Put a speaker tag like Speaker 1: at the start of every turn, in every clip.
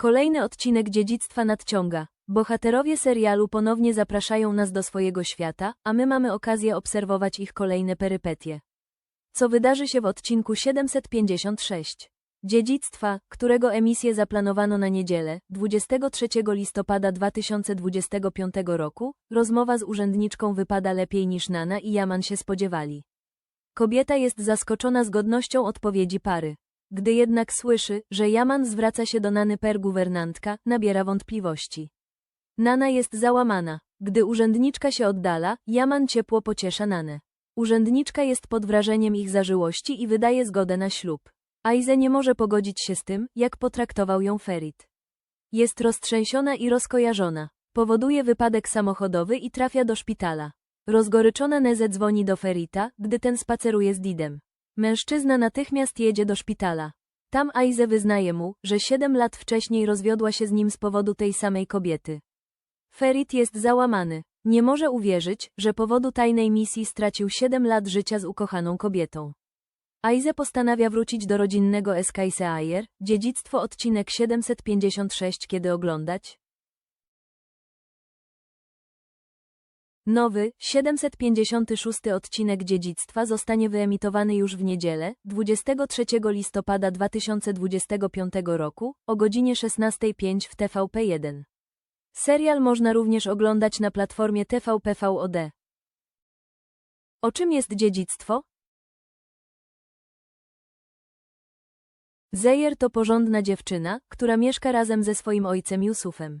Speaker 1: Kolejny odcinek dziedzictwa nadciąga. Bohaterowie serialu ponownie zapraszają nas do swojego świata, a my mamy okazję obserwować ich kolejne perypetie. Co wydarzy się w odcinku 756? Dziedzictwa, którego emisję zaplanowano na niedzielę, 23 listopada 2025 roku, rozmowa z urzędniczką wypada lepiej niż Nana i Jaman się spodziewali. Kobieta jest zaskoczona zgodnością odpowiedzi pary. Gdy jednak słyszy, że Jaman zwraca się do Nany per guwernantka, nabiera wątpliwości. Nana jest załamana. Gdy urzędniczka się oddala, Jaman ciepło pociesza Nanę. Urzędniczka jest pod wrażeniem ich zażyłości i wydaje zgodę na ślub. Aize nie może pogodzić się z tym, jak potraktował ją Ferit. Jest roztrzęsiona i rozkojarzona. Powoduje wypadek samochodowy i trafia do szpitala. Rozgoryczona Neze dzwoni do Ferita, gdy ten spaceruje z Didem. Mężczyzna natychmiast jedzie do szpitala. Tam Aize wyznaje mu, że siedem lat wcześniej rozwiodła się z nim z powodu tej samej kobiety. Ferit jest załamany. Nie może uwierzyć, że powodu tajnej misji stracił siedem lat życia z ukochaną kobietą. Aize postanawia wrócić do rodzinnego Eskaiseayer, dziedzictwo odcinek 756 kiedy oglądać? Nowy, 756 odcinek Dziedzictwa zostanie wyemitowany już w niedzielę, 23 listopada 2025 roku, o godzinie 16.05 w TVP1. Serial można również oglądać na platformie TVP VOD. O czym jest dziedzictwo? Zejer to porządna dziewczyna, która mieszka razem ze swoim ojcem Jusufem.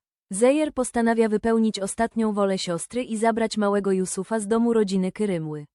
Speaker 1: Zejer postanawia wypełnić ostatnią wolę siostry i zabrać małego Jusufa z domu rodziny Kyrymły.